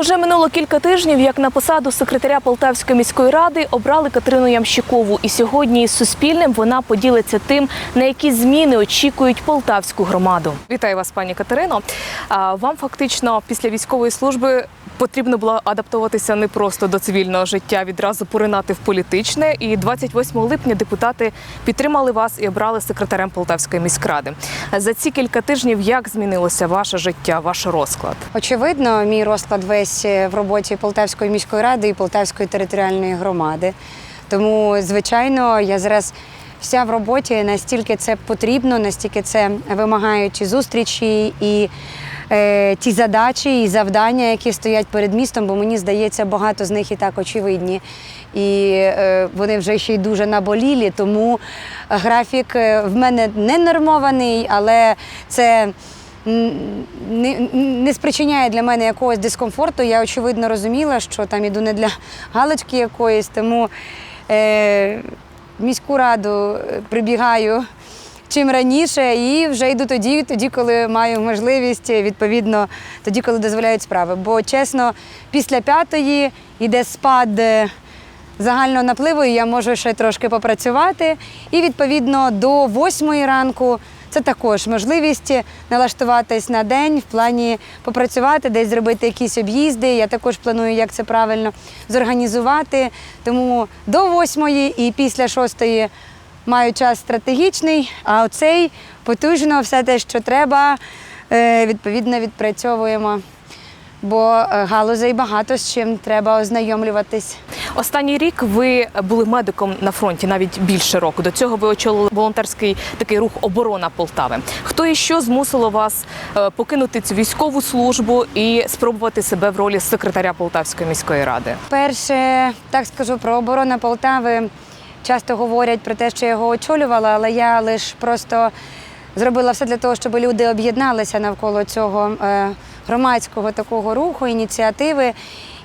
Уже минуло кілька тижнів, як на посаду секретаря Полтавської міської ради обрали Катерину Ямщикову. І сьогодні із Суспільним вона поділиться тим, на які зміни очікують полтавську громаду. Вітаю вас, пані Катерино. Вам фактично після військової служби потрібно було адаптуватися не просто до цивільного життя, відразу поринати в політичне. І 28 липня депутати підтримали вас і обрали секретарем Полтавської міськради. За ці кілька тижнів як змінилося ваше життя, ваш розклад? Очевидно, мій розклад весь в роботі Полтавської міської ради і Полтавської територіальної громади. Тому, звичайно, я зараз вся в роботі, настільки це потрібно, настільки це вимагають і зустрічі і ті задачі і завдання, які стоять перед містом, бо мені здається, багато з них і так очевидні. І е, вони вже ще й дуже наболілі, тому графік е, в мене не нормований, але це не, не спричиняє для мене якогось дискомфорту. Я очевидно розуміла, що там іду не для галочки якоїсь, тому е, міську раду е, прибігаю чим раніше і вже йду тоді, тоді, коли маю можливість, відповідно, тоді, коли дозволяють справи. Бо чесно, після п'ятої йде спад. е, Загального напливу і я можу ще трошки попрацювати. І відповідно до восьмої ранку це також можливість налаштуватись на день в плані попрацювати, десь зробити якісь об'їзди. Я також планую, як це правильно зорганізувати. Тому до восьмої і після шостої маю час стратегічний, а оцей потужно все те, що треба, е, відповідно відпрацьовуємо. Бо е, галузей багато з чим треба ознайомлюватись. Останній рік ви були медиком на фронті навіть більше року. До цього ви очолили волонтерський такий рух оборона Полтави. Хто і що змусило вас е, покинути цю військову службу і спробувати себе в ролі секретаря Полтавської міської ради? Перше, так скажу про оборону Полтави. Часто говорять про те, що я його очолювала, але я лише просто зробила все для того, щоб люди об'єдналися навколо цього е, громадського такого руху, ініціативи.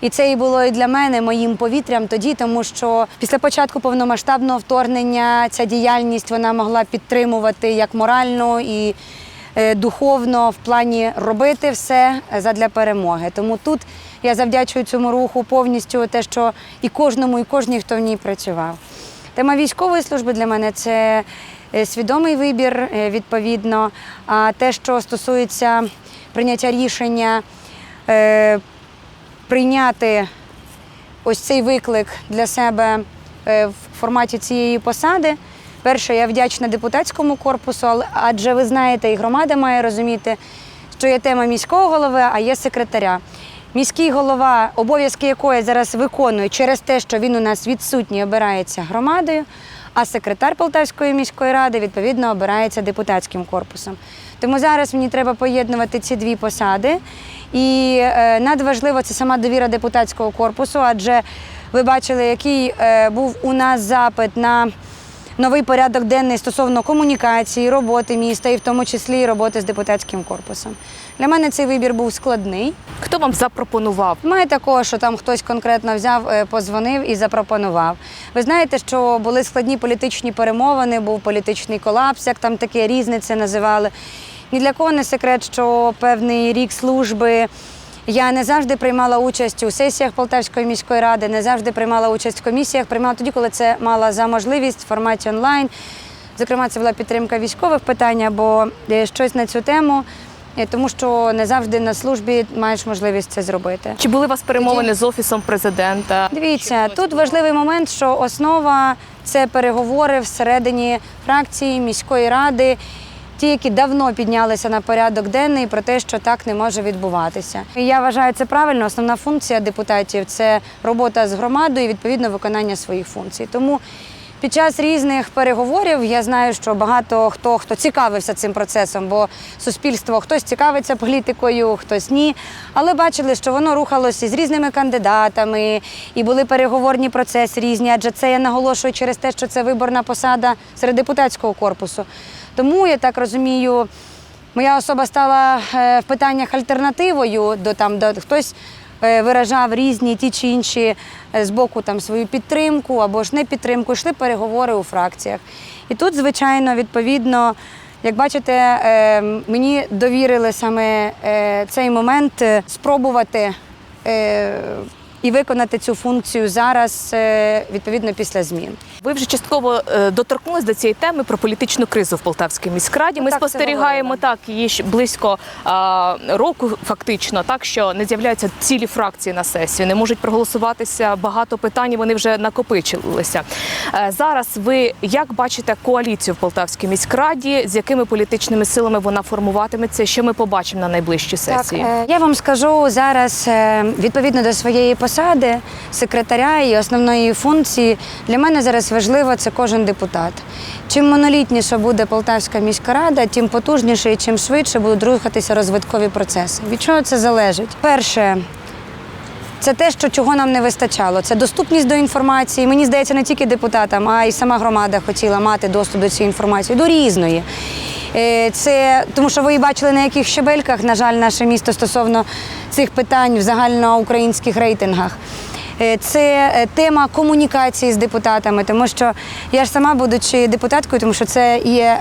І це і було і для мене моїм повітрям тоді, тому що після початку повномасштабного вторгнення ця діяльність вона могла підтримувати як морально і е, духовно в плані робити все задля перемоги. Тому тут я завдячую цьому руху повністю те, що і кожному, і кожній, хто в ній працював. Тема військової служби для мене це е, свідомий вибір, е, відповідно. А те, що стосується прийняття рішення е, прийняти ось цей виклик для себе в форматі цієї посади. Перше, я вдячна депутатському корпусу, адже ви знаєте, і громада має розуміти, що є тема міського голови, а є секретаря. Міський голова, обов'язки якої зараз виконує через те, що він у нас відсутній, обирається громадою, а секретар Полтавської міської ради відповідно обирається депутатським корпусом. Тому зараз мені треба поєднувати ці дві посади. І е, надважливо це сама довіра депутатського корпусу, адже ви бачили, який е, був у нас запит на новий порядок денний стосовно комунікації, роботи міста, і в тому числі роботи з депутатським корпусом. Для мене цей вибір був складний. Хто вам запропонував? Немає такого, що там хтось конкретно взяв, е, позвонив і запропонував. Ви знаєте, що були складні політичні перемовини, був політичний колапс, як там таке різне це називали. Ні для кого не секрет, що певний рік служби я не завжди приймала участь у сесіях Полтавської міської ради, не завжди приймала участь в комісіях, приймала тоді, коли це мала за можливість в форматі онлайн. Зокрема, це була підтримка військових питань або е, щось на цю тему, е, тому що не завжди на службі маєш можливість це зробити. Чи були у вас перемовини з офісом президента? Дивіться, тут важливий момент, що основа це переговори всередині фракції міської ради. Ті, які давно піднялися на порядок денний про те, що так не може відбуватися. І я вважаю це правильно. Основна функція депутатів це робота з громадою і відповідно виконання своїх функцій. Тому під час різних переговорів я знаю, що багато хто хто цікавився цим процесом, бо суспільство хтось цікавиться політикою, хтось ні. Але бачили, що воно рухалося з різними кандидатами, і були переговорні процеси різні. Адже це я наголошую через те, що це виборна посада серед депутатського корпусу. Тому я так розумію, моя особа стала е, в питаннях альтернативою до там, до хтось е, виражав різні ті чи інші е, з боку там свою підтримку або ж не підтримку. Йшли переговори у фракціях. І тут, звичайно, відповідно, як бачите, мені довірили саме цей момент спробувати і виконати цю функцію зараз е, відповідно після змін. Ви вже частково е, доторкнулись до цієї теми про політичну кризу в Полтавській міськраді. Ми так, спостерігаємо так її близько а, року, фактично, так що не з'являються цілі фракції на сесію, не можуть проголосуватися багато питань. і Вони вже накопичилися. Е, Зараз ви як бачите коаліцію в Полтавській міськраді, з якими політичними силами вона формуватиметься? Що ми побачимо на найближчій сесії? Так, я вам скажу зараз відповідно до своєї посади секретаря і основної функції для мене зараз важливо це кожен депутат. Чим монолітніша буде Полтавська міська рада, тим потужніше і чим швидше будуть рухатися розвиткові процеси. Від чого це залежить? Перше. Це те, що чого нам не вистачало. Це доступність до інформації. Мені здається, не тільки депутатам, а й сама громада хотіла мати доступ до цієї інформації, до різної. Е, Це тому, що ви бачили на яких щебельках, на жаль, наше місто стосовно цих питань в загальноукраїнських рейтингах. Е, Це е, тема комунікації з депутатами, тому що я ж сама, будучи депутаткою, тому що це є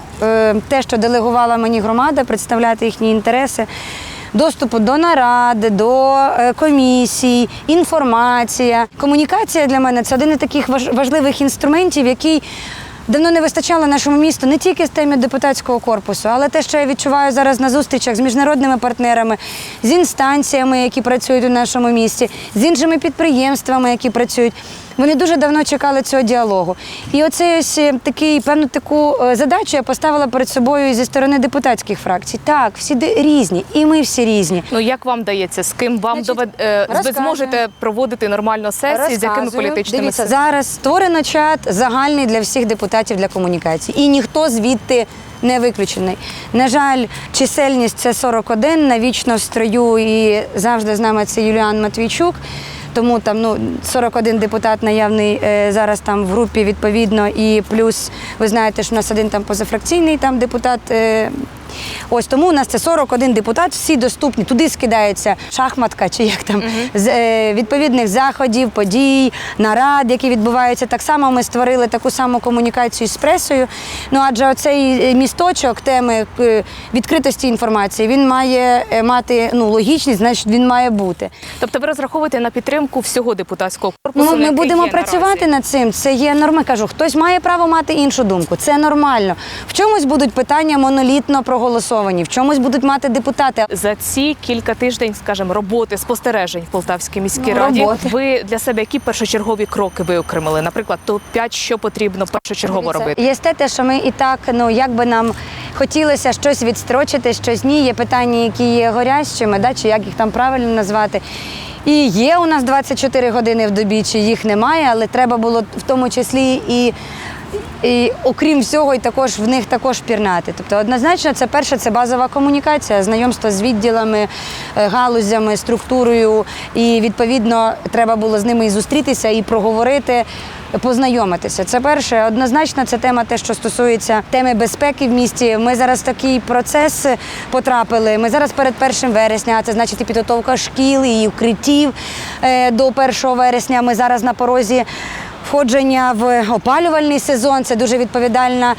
те, що делегувала мені громада, представляти їхні інтереси доступу до наради, до е, комісій, інформація. Комунікація для мене це один із таких важ- важливих інструментів, який давно не вистачало нашому місту не тільки з темі депутатського корпусу, але те, що я відчуваю зараз на зустрічах з міжнародними партнерами, з інстанціями, які працюють у нашому місті, з іншими підприємствами, які працюють. Вони дуже давно чекали цього діалогу. І оцей ось е, такий певну таку е, задачу я поставила перед собою зі сторони депутатських фракцій. Так, всі різні, і ми всі різні. Ну як вам дається, з ким вам довед... е, ви зможете проводити нормально сесії, з якими політичними Дивіться, зараз створено чат загальний для всіх депутатів для комунікації. І ніхто звідти не виключений. На жаль, чисельність це 41, навічно в строю і завжди з нами це Юліан Матвійчук. Тому там ну 41 депутат наявний е, зараз там в групі відповідно, і плюс ви знаєте, що у нас один там позафракційний там депутат. Ось тому у нас це 41 депутат, всі доступні. Туди скидається шахматка чи як там з е, відповідних заходів, подій, нарад, які відбуваються. Так само ми створили таку саму комунікацію з пресою. Ну адже оцей е, місточок теми е, відкритості інформації він має мати ну логічність, значить він має бути. Тобто ви розраховуєте на підтримку всього депутатського Ну, корпусу? ми, будемо працювати наразі? над цим. Це є норма. Кажу, хтось має право мати іншу думку. Це нормально. В чомусь будуть питання монолітно проголосовані, в чомусь будуть мати депутати. за ці кілька тиждень, скажімо, роботи спостережень в Полтавській міській Ну, раді. роботи. Ви для себе які першочергові кроки виокремили? Наприклад, топ 5 що потрібно першочергово Дивіться, робити? Є те, те, що ми і так, ну як би нам хотілося щось відстрочити, щось ні. Є питання, які є горящими, да, чи як їх там правильно назвати. І є у нас 24 години в добі, чи їх немає, але треба було в тому числі і. І окрім всього, і також в них також пірнати. Тобто, однозначно, це перше, це базова комунікація, знайомство з відділами, е, галузями, структурою. І відповідно треба було з ними і зустрітися, і проговорити, познайомитися. Це перше. Однозначно, це тема, те, що стосується теми безпеки в місті. Ми зараз в такий процес потрапили. Ми зараз перед 1 вересня, а це значить і підготовка шкіл, і укриттів е, до 1 вересня. Ми зараз на порозі входження в опалювальний сезон. Це дуже відповідальна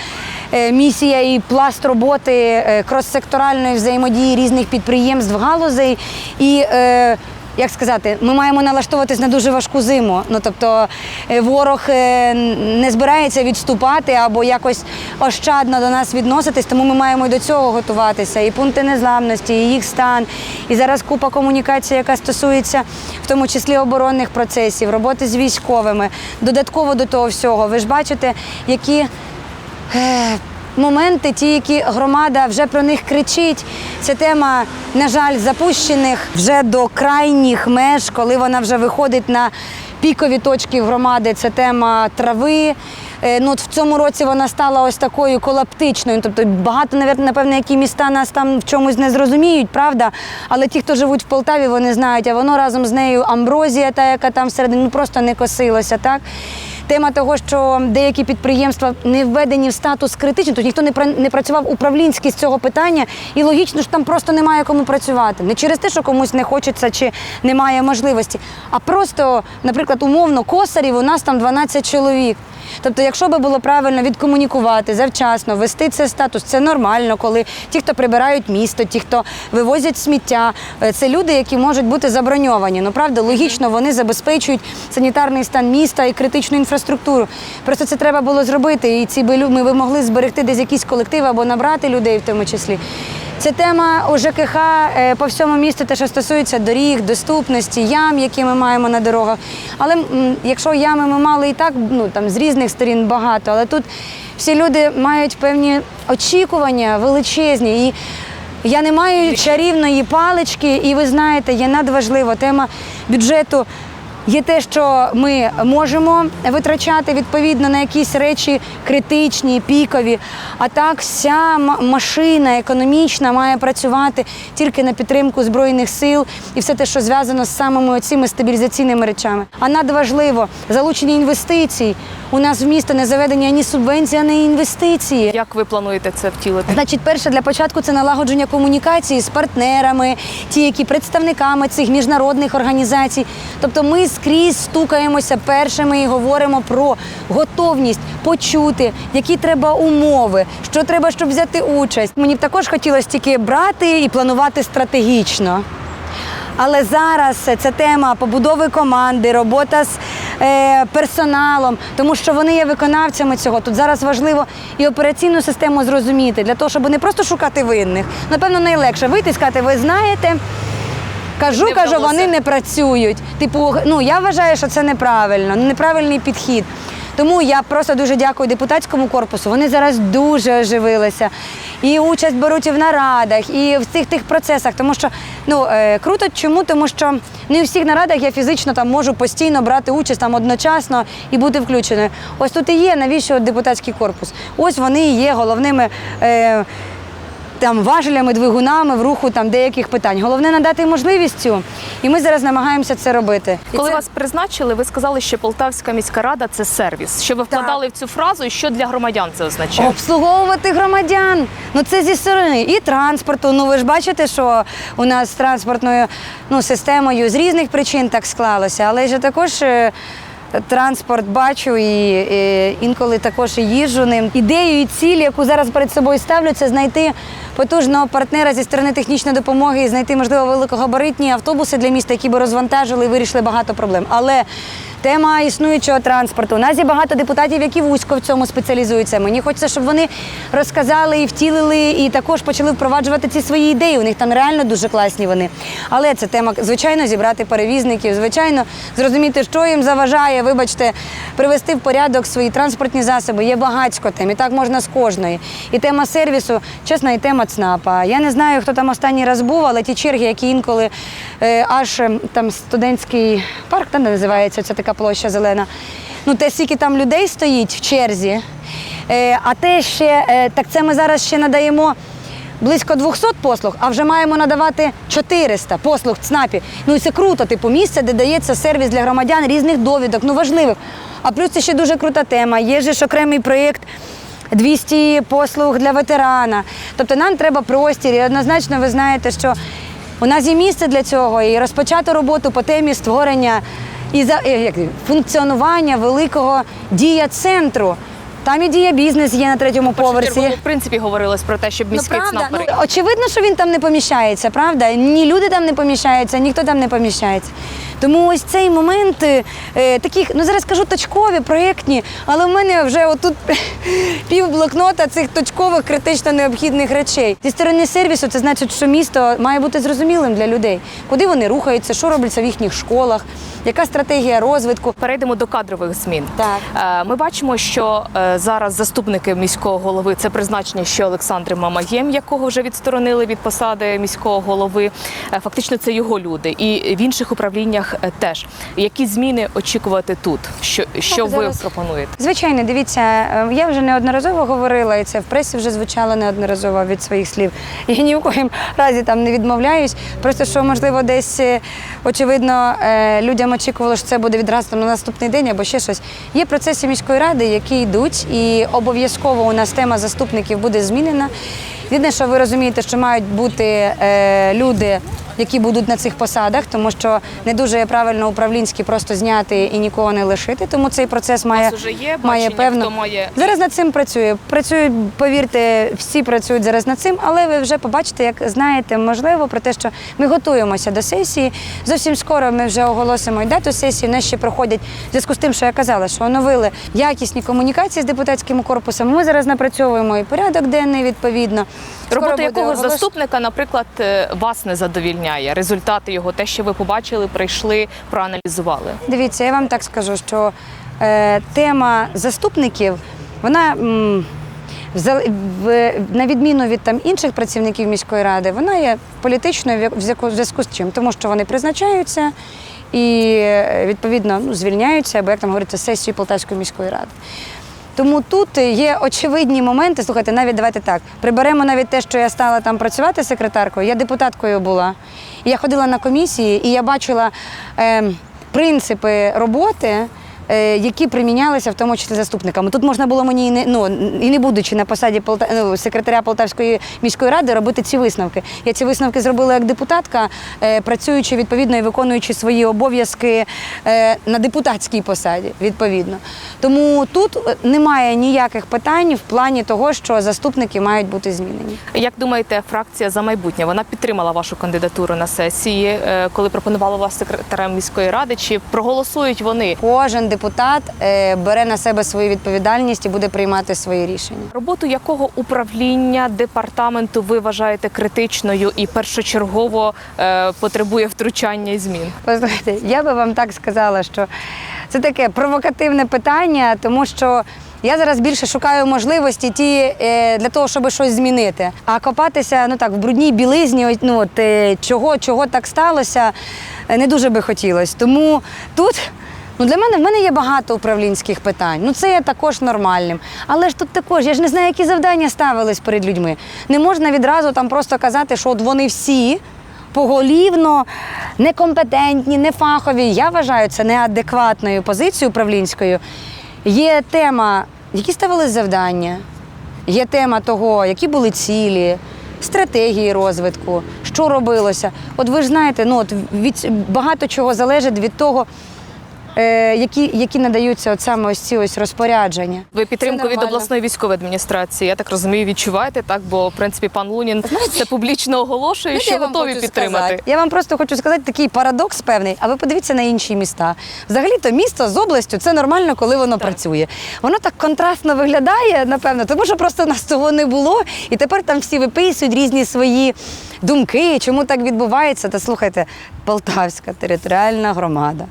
е, місія і пласт роботи е, крос-секторальної взаємодії різних підприємств, галузей. І е, як сказати, ми маємо налаштовуватись на дуже важку зиму. Ну тобто е, ворог е, не збирається відступати або якось ощадно до нас відноситись, тому ми маємо і до цього готуватися. І пункти незламності, і їх стан. І зараз купа комунікації, яка стосується в тому числі оборонних процесів, роботи з військовими. Додатково до того всього, ви ж бачите, які. Моменти, ті, які громада вже про них кричить. Це тема, на жаль, запущених вже до крайніх меж, коли вона вже виходить на пікові точки громади. Це тема трави. Е, Ну, от в цьому році вона стала ось такою колаптичною. Тобто багато, напевно, які міста нас там в чомусь не зрозуміють, правда? Але ті, хто живуть в Полтаві, вони знають, а воно разом з нею амброзія, та яка там всередині, ну просто не косилося, так? Тема того, що деякі підприємства не введені в статус критичний, тобто ніхто не пра- не працював управлінський з цього питання, і логічно що там просто немає кому працювати. Не через те, що комусь не хочеться чи немає можливості, а просто, наприклад, умовно, косарів у нас там 12 чоловік. Тобто, якщо би було правильно відкомунікувати завчасно, вести це статус, це нормально, коли ті, хто прибирають місто, ті, хто вивозять сміття, е, це люди, які можуть бути заброньовані. Ну правда, логічно, вони забезпечують санітарний стан міста і критичну інфраструктуру. Просто це треба було зробити, і ці би ми би могли зберегти десь якісь колективи або набрати людей в тому числі. Це тема у ЖКХ е, по всьому місту, те, що стосується доріг, доступності, ям, які ми маємо на дорогах. Але якщо ями ми мали і так, ну там з різних сторін багато, але тут всі люди мають певні очікування величезні. І я не маю чарівної палички, і ви знаєте, є надважлива тема бюджету. Є те, що ми можемо витрачати відповідно на якісь речі критичні, пікові. А так вся машина економічна має працювати тільки на підтримку збройних сил і все те, що зв'язано з самими цими стабілізаційними речами. А надважливо залучення інвестицій. У нас в місто не заведені ані субвенції, ані інвестиції. Як ви плануєте це втілити? Значить, перше для початку це налагодження комунікації з партнерами, ті, які представниками цих міжнародних організацій. Тобто ми скрізь стукаємося першими і говоримо про готовність почути, які треба умови, що треба, щоб взяти участь. Мені б також хотілося тільки брати і планувати стратегічно. Але зараз це тема побудови команди, робота з е, персоналом, тому що вони є виконавцями цього. Тут зараз важливо і операційну систему зрозуміти для того, щоб не просто шукати винних. Напевно, найлегше вийти і сказати, ви знаєте. Кажу, Не кажу, вдалося. вони не працюють. Типу, ну я вважаю, що це неправильно, неправильний підхід. Тому я просто дуже дякую депутатському корпусу. Вони зараз дуже оживилися. І участь беруть і в нарадах, і в цих тих процесах. Тому що ну е, круто, чому? Тому що не у всіх нарадах я фізично там можу постійно брати участь там одночасно і бути включеною. Ось тут і є навіщо депутатський корпус. Ось вони і є головними. Е, там важелями, двигунами в руху там деяких питань. Головне надати можливість цю, і ми зараз намагаємося це робити. І Коли це- вас призначили, ви сказали, що Полтавська міська рада це сервіс. Що ви вкладали в цю фразу, і що для громадян це означає? Обслуговувати громадян. Ну це зі сторони і транспорту. Ну ви ж бачите, що у нас з транспортною ну, системою з різних причин так склалося, але ж також. Транспорт бачу і, і інколи також і їжджу ним. Ідею і ціль, яку зараз перед собою ставлю, це знайти потужного партнера зі сторони технічної допомоги і знайти, можливо, великогабаритні автобуси для міста, які би розвантажили і вирішили багато проблем. Але Тема існуючого транспорту. У нас є багато депутатів, які вузько в цьому спеціалізуються. Мені хочеться, щоб вони розказали і втілили, і також почали впроваджувати ці свої ідеї. У них там реально дуже класні вони. Але це тема, звичайно, зібрати перевізників, звичайно, зрозуміти, що їм заважає, вибачте, привести в порядок свої транспортні засоби. Є багатько тем, і так можна з кожної. І тема сервісу, чесно, і тема ЦНАПа. Я не знаю, хто там останній раз був, але ті черги, які інколи е, аж е, там студентський парк, там називається ця така площа зелена. Ну, те, скільки там людей стоїть в черзі. Е, а те ще, е, так це ми зараз ще надаємо близько 200 послуг, а вже маємо надавати 400 послуг в ЦНАПі. Ну і це круто, типу місце, де дається сервіс для громадян різних довідок, ну важливих. А плюс це ще дуже крута тема. Є ж окремий проєкт 200 послуг для ветерана. Тобто нам треба простір, і однозначно ви знаєте, що у нас є місце для цього і розпочати роботу по темі створення і за е, як, функціонування великого дія центру. Там і дія бізнес є на третьому поверсі. чергу, ну, в принципі, говорилось про те, щоб міський ну, ЦНАП ну, очевидно, що він там не поміщається, правда? Ні люди там не поміщаються, ніхто там не поміщається. Тому ось цей момент е, таких, ну зараз кажу точкові, проєктні, але в мене вже отут пів блокнота цих точкових критично необхідних речей. Зі сторони сервісу, це значить, що місто має бути зрозумілим для людей, куди вони рухаються, що робляться в їхніх школах, яка стратегія розвитку. Перейдемо до кадрових змін. Так. Е, Ми бачимо, що е, зараз заступники міського голови це призначення ще Олександри Мамаєм, якого вже відсторонили від посади міського голови. Е, Фактично, це його люди, і в інших управліннях е, теж. Які зміни очікувати тут? Що, що ви зараз- пропонуєте? Звичайно, дивіться, е, я вже неодноразово говорила, і це в пресі вже звучало неодноразово від своїх слів. Я ні в коїм разі там не відмовляюсь. Просто що, можливо, десь е, очевидно людям очікувало, що це буде відразу там на наступний день або ще щось. Є процеси міської ради, які йдуть, і обов'язково у нас тема заступників буде змінена. Єдине, що ви розумієте, що мають бути е, люди, які будуть на цих посадах, тому що не дуже правильно управлінські просто зняти і нікого не лишити. Тому цей процес має, вже є має бачення, певно. хто має Зараз над цим працює. Працюють, повірте, всі працюють зараз над цим, але ви вже побачите, як знаєте, можливо, про те, що ми готуємося до сесії. Зовсім скоро ми вже оголосимо і дату сесії. Нас ще проходять в зв'язку з тим, що я казала, що оновили якісні комунікації з депутатським корпусом. Ми зараз напрацьовуємо і порядок денний відповідно. Скоро Робота якого оголос- заступника, наприклад, е, вас не задовільняє? Результати його, те, що ви побачили, прийшли, проаналізували. Дивіться, я вам так скажу, що е, тема заступників, вона м, в, на відміну від там інших працівників міської ради, вона є політичною в зв'язку- з чим, тому що вони призначаються і е, відповідно ну, звільняються, або як там говориться, сесією Полтавської міської ради. Тому тут є очевидні моменти. Слухайте, навіть давайте так. Приберемо навіть те, що я стала там працювати секретаркою. Я депутаткою була. Я ходила на комісії, і я бачила е, принципи роботи. Е, Які примінялися в тому числі заступниками. Тут можна було мені і не ну і не будучи на посаді Полта... ну, секретаря Полтавської міської ради робити ці висновки. Я ці висновки зробила як депутатка, е, працюючи відповідно і виконуючи свої обов'язки е, на депутатській посаді. Відповідно, тому тут немає ніяких питань в плані того, що заступники мають бути змінені. Як думаєте, фракція за майбутнє вона підтримала вашу кандидатуру на сесії, коли пропонувала вас секретарем міської ради? Чи проголосують вони? Кожен депутат е, бере на себе свою відповідальність і буде приймати свої рішення. Роботу якого управління департаменту ви вважаєте критичною і першочергово е, потребує втручання і змін? Послухайте, я би вам так сказала, що це таке провокативне питання, тому що. Я зараз більше шукаю можливості ті е, для того, щоб щось змінити. А копатися ну так в брудній білизні, ну от, чого, чого так сталося, не дуже би хотілося. Тому тут ну для мене в мене є багато управлінських питань. Ну це є також нормальним. Але ж тут також я ж не знаю, які завдання ставились перед людьми. Не можна відразу там просто казати, що от вони всі поголівно некомпетентні, нефахові. Я вважаю це неадекватною позицією управлінською. Є тема, які ставили завдання, є тема того, які були цілі, стратегії розвитку, що робилося. От ви ж знаєте, ну от від багато чого залежить від того. Е, Які, які надаються от саме ось ці ось розпорядження. Ви підтримку від обласної військової адміністрації, я так розумію, відчуваєте так, бо в принципі пан Лунін це публічно оголошує, що готові підтримати. сказати? Я вам просто хочу сказати такий парадокс певний, а ви подивіться на інші міста. Взагалі-то місто з областю це нормально, коли воно працює. Воно так контрастно виглядає, напевно, тому що просто нас цього не було. І тепер там всі виписують різні свої думки, чому так відбувається. Та слухайте, Полтавська територіальна громада.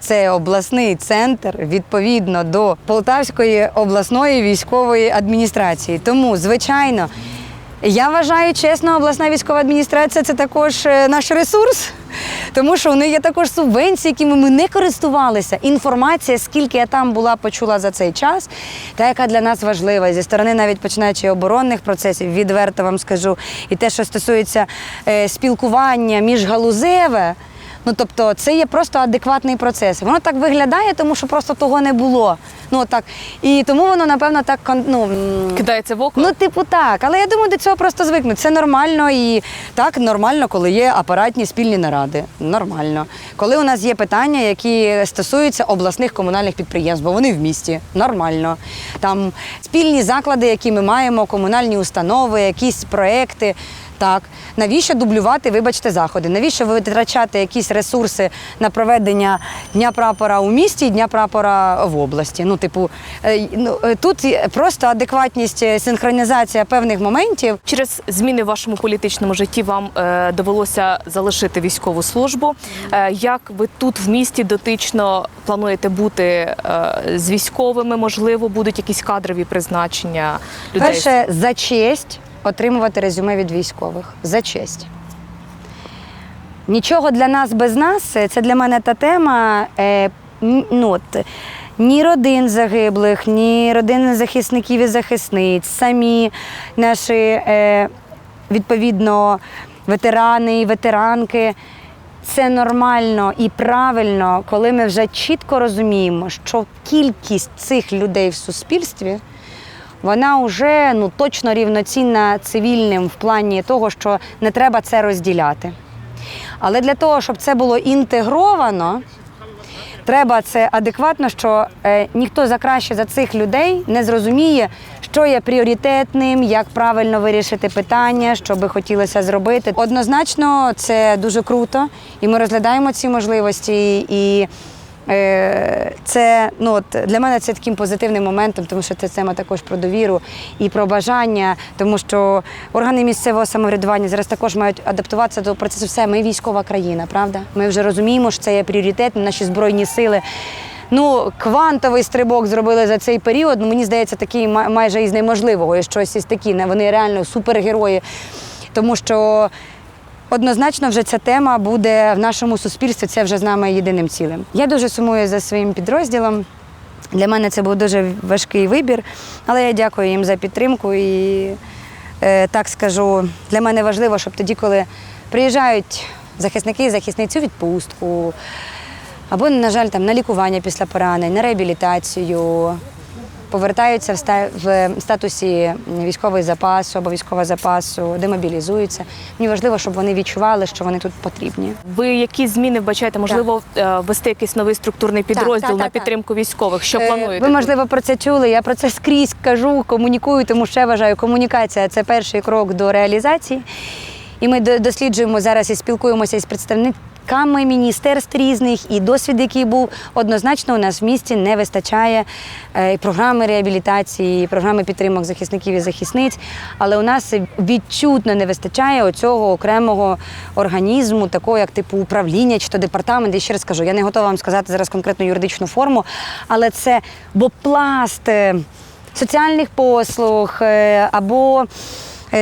Це обласний центр відповідно до Полтавської обласної військової адміністрації. Тому, звичайно, я вважаю, чесно, обласна військова адміністрація це також е, наш ресурс, тому що них є також субвенції, якими ми не користувалися. Інформація, скільки я там була, почула за цей час, та яка для нас важлива зі сторони, навіть починаючи оборонних процесів, відверто вам скажу, і те, що стосується е, спілкування міжгалузеве. Ну, тобто, це є просто адекватний процес. Воно так виглядає, тому що просто того не було. Ну так і тому воно напевно так ну, Кидається в око. Ну, типу, так. Але я думаю, до цього просто звикнуть. Це нормально і так нормально, коли є апаратні спільні наради. Нормально. Коли у нас є питання, які стосуються обласних комунальних підприємств, бо вони в місті. Нормально. Там спільні заклади, які ми маємо, комунальні установи, якісь проекти. Так, навіщо дублювати, вибачте, заходи? Навіщо витрачати якісь ресурси на проведення дня прапора у місті і дня прапора в області? Ну, типу, е, ну, е, тут просто адекватність, е, синхронізація певних моментів. Через зміни в вашому політичному житті вам довелося залишити військову службу. Як ви тут в місті дотично плануєте бути з військовими? Можливо, будуть якісь кадрові призначення людей? Перше, за честь отримувати резюме від військових. За честь. Нічого для нас без нас. Це для мене та тема. Е, ну, от, ні родин загиблих, ні родин захисників і захисниць, самі наші е, відповідно ветерани і ветеранки. Це нормально і правильно, коли ми вже чітко розуміємо, що кількість цих людей в суспільстві вона вже ну, точно рівноцінна цивільним в плані того, що не треба це розділяти. Але для того, щоб це було інтегровано, треба це адекватно, що е, ніхто за краще за цих людей не зрозуміє, що є пріоритетним, як правильно вирішити питання, що би хотілося зробити. Однозначно, це дуже круто, і ми розглядаємо ці можливості. І це ну от для мене це таким позитивним моментом, тому що це тема також про довіру і про бажання, тому що органи місцевого самоврядування зараз також мають адаптуватися до процесу. Все, ми військова країна, правда? Ми вже розуміємо, що це є пріоритет, наші збройні сили. Ну, квантовий стрибок зробили за цей період. Ну, мені здається, такий май- майже із неможливого. І щось із такі. Вони реально супергерої. Тому що однозначно вже ця тема буде в нашому суспільстві. Це вже з нами єдиним цілим. Я дуже сумую за своїм підрозділом. Для мене це був дуже важкий вибір, але я дякую їм за підтримку і е, так скажу, для мене важливо, щоб тоді, коли приїжджають захисники і захисниці у відпустку, або, на жаль, там на лікування після поранень, на реабілітацію, повертаються в ста- в статусі військовий запас або військового запасу, демобілізуються. Мені важливо, щоб вони відчували, що вони тут потрібні. Ви які зміни вбачаєте? Можливо, е, ввести якийсь новий структурний підрозділ так, на так, підтримку військових? Що Е, плануєте? Ви, можливо, про це чули. Я про це скрізь кажу, комунікую, тому що я вважаю, комунікація це перший крок до реалізації. І ми досліджуємо зараз і спілкуємося із представниками міністерств різних, і досвід, який був однозначно у нас в місті не вистачає е, і програми реабілітації, і програми підтримок захисників і захисниць. Але у нас відчутно не вистачає оцього окремого організму, такого як типу управління чи то департамент. І ще раз кажу, я не готова вам сказати зараз конкретну юридичну форму, але це бо пласт е, соціальних послуг е, або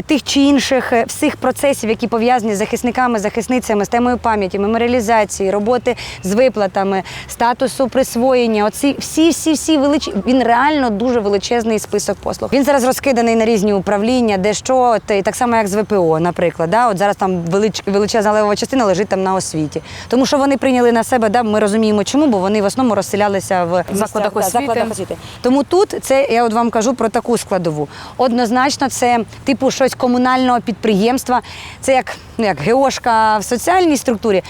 тих чи інших е, всіх процесів, які пов'язані з захисниками, захисницями, з темою пам'яті, меморіалізації, роботи з виплатами, статусу присвоєння. Оці всі, всі, всі велич... Він реально дуже величезний список послуг. Він зараз розкиданий на різні управління, де що, так само як з ВПО, наприклад. Да? От зараз там велич... величезна левова частина лежить там на освіті. Тому що вони прийняли на себе, да, ми розуміємо, чому, бо вони в основному розселялися в закладах да, закладах освіти. Тому тут це я от вам кажу про таку складову. Однозначно, це типу щось комунального підприємства. Це як, ну, як геошка в соціальній структурі.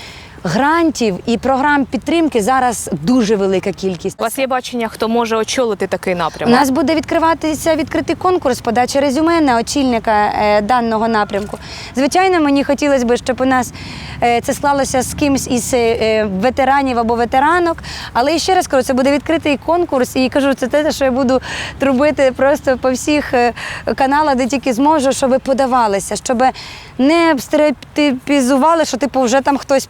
Грантів і програм підтримки зараз дуже велика кількість. У вас є бачення, хто може очолити такий У нас буде відкриватися відкритий конкурс подачі резюме на очільника е, даного напрямку. Звичайно, мені хотілося б, щоб у нас е, це склалося з кимсь із е, ветеранів або ветеранок. Але ще раз кажу, це буде відкритий конкурс, і кажу, це те, що я буду трубити просто по всіх каналах, де тільки зможу, щоб подавалися, щоб не стереотипізували, що типу вже там хтось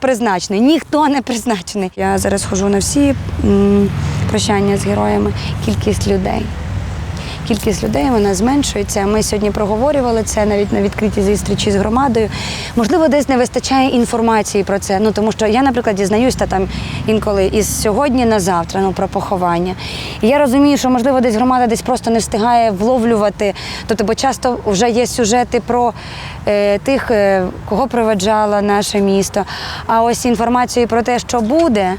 призначений. Ніхто не призначений. Я зараз ходжу на всі прощання з героями. Кількість людей. Кількість людей вона зменшується. Ми сьогодні проговорювали це навіть на відкритій зустрічі з громадою. Можливо, десь не вистачає інформації про це. Ну тому що я, наприклад, дізнаюсь та там інколи із сьогодні на завтра, ну про поховання. І я розумію, що можливо десь громада десь просто не встигає вловлювати. Тобто, бо часто вже є сюжети про е, тих, е, кого проведжало наше місто. А ось інформацію про те, що буде.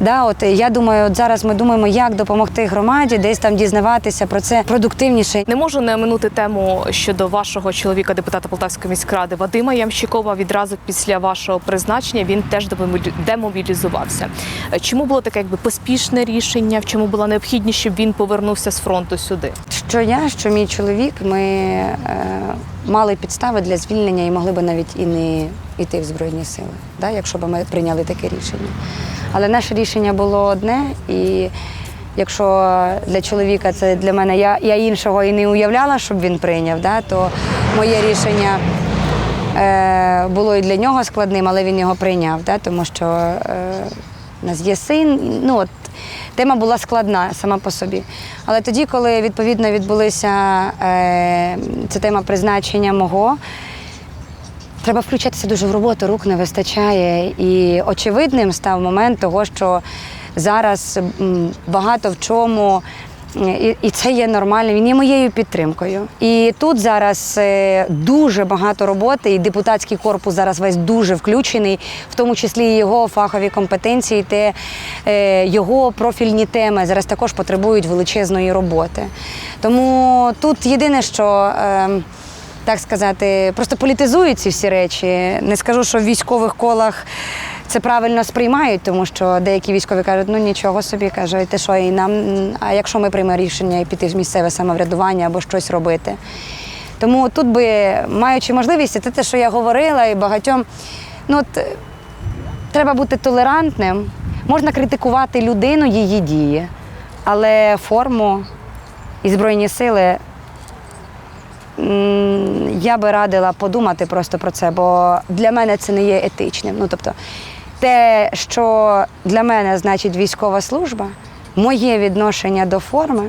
Да, от я думаю, от зараз ми думаємо, як допомогти громаді, десь там дізнаватися про це продуктивніше. Не можу не оминути тему щодо вашого чоловіка, депутата Полтавської міськради Вадима Ямщикова. Відразу після вашого призначення він теж демобілі- демобілізувався. Чому було таке якби поспішне рішення? В чому була необхідність, щоб він повернувся з фронту сюди? Що я, що мій чоловік, ми е, мали підстави для звільнення і могли б навіть і не йти в Збройні сили, да, якщо б ми прийняли таке рішення. Але наше рішення було одне, і якщо для чоловіка це для мене, я, я іншого і не уявляла, щоб він прийняв, да, то моє рішення е, було і для нього складним, але він його прийняв, да, тому що е, у нас є син. Ну, от, тема була складна сама по собі. Але тоді, коли відповідно відбулися е, ця тема призначення мого, треба включатися дуже в роботу, рук не вистачає. І очевидним став момент того, що зараз багато в чому І, і це є нормально. Він є моєю підтримкою. І тут зараз е, дуже багато роботи, і депутатський корпус зараз весь дуже включений, в тому числі його фахові компетенції, те е, його профільні теми зараз також потребують величезної роботи. Тому тут єдине, що. Так сказати, просто політизують ці всі речі. Не скажу, що в військових колах це правильно сприймають, тому що деякі військові кажуть, ну нічого собі кажуть, ти що, і нам, а якщо ми приймемо рішення і піти в місцеве самоврядування або щось робити. Тому тут би, маючи можливість, це те, що я говорила, і багатьом, ну от треба бути толерантним, можна критикувати людину, її дії, але форму і Збройні сили я би радила подумати просто про це, бо для мене це не є етичним. Ну тобто, те, що для мене значить військова служба, моє відношення до форми,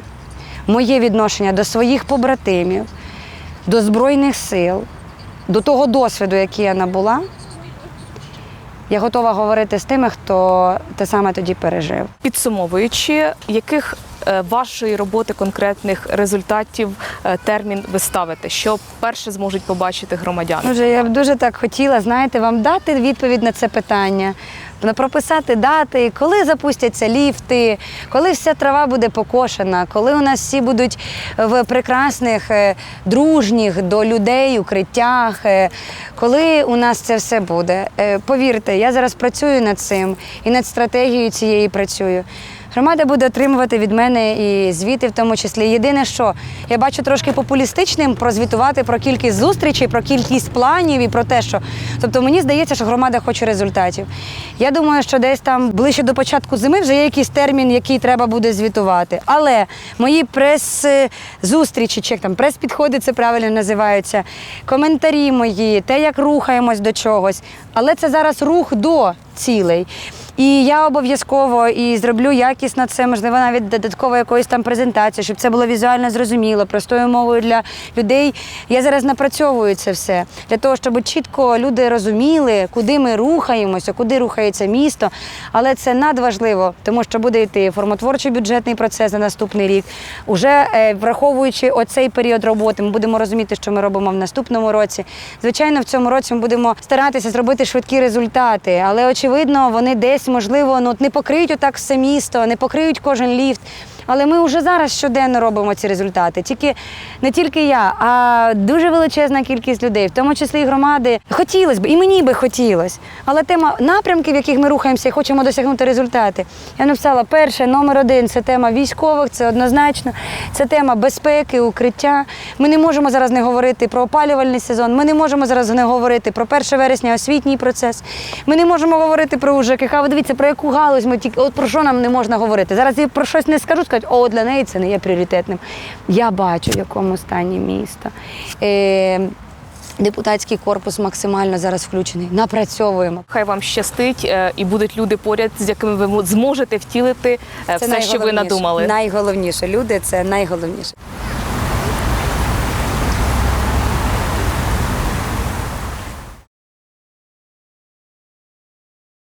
моє відношення до своїх побратимів, до Збройних сил, до того досвіду, який я набула, я готова говорити з тими, хто те саме тоді пережив. Підсумовуючи, яких вашої роботи конкретних результатів е, термін ви ставите, що перше зможуть побачити громадяни? Дуже я б дуже так хотіла, знаєте, вам дати відповідь на це питання, прописати дати, коли запустяться ліфти, коли вся трава буде покошена, коли у нас всі будуть в прекрасних, е, дружніх до людей укриттях, е, коли у нас це все буде. Е, Повірте, я зараз працюю над цим і над стратегією цієї працюю. Громада буде отримувати від мене і звіти, в тому числі. Єдине, що я бачу трошки популістичним прозвітувати про кількість зустрічей, про кількість планів і про те, що. Тобто мені здається, що громада хоче результатів. Я думаю, що десь там ближче до початку зими вже є якийсь термін, який треба буде звітувати. Але мої прес-зустрічі, чи там прес-підходи, це правильно називаються, коментарі мої, те, як рухаємось до чогось. Але це зараз рух до цілей. І я обов'язково і зроблю якісно це, можливо, навіть додатково якоїсь там презентації, щоб це було візуально зрозуміло, простою мовою для людей. Я зараз напрацьовую це все для того, щоб чітко люди розуміли, куди ми рухаємося, куди рухається місто. Але це надважливо, тому що буде йти формотворчий бюджетний процес на наступний рік. Уже е, враховуючи оцей період роботи, ми будемо розуміти, що ми робимо в наступному році. Звичайно, в цьому році ми будемо старатися зробити швидкі результати, але очевидно, вони десь можливо ну не покриють отак все місто, не покриють кожен ліфт. Але ми вже зараз щоденно робимо ці результати. Тільки не тільки я, а дуже величезна кількість людей, в тому числі і громади. Хотілося б, і мені би хотілося. Але тема напрямків, в яких ми рухаємося і хочемо досягнути результати. Я написала перше, номер один це тема військових, це однозначно. Це тема безпеки, укриття. Ми не можемо зараз не говорити про опалювальний сезон. Ми не можемо зараз не говорити про 1 вересня освітній процес. Ми не можемо говорити про УЖКХ. Ви дивіться, про яку галузь ми тільки от про що нам не можна говорити. Зараз я про щось не скажу, скажуть, о, для неї це не є пріоритетним. Я бачу, в якому стані місто. Е, депутатський корпус максимально зараз включений. Напрацьовуємо. Хай вам щастить е, і будуть люди поряд, з якими ви зможете втілити це все, що ви надумали. Найголовніше люди це найголовніше.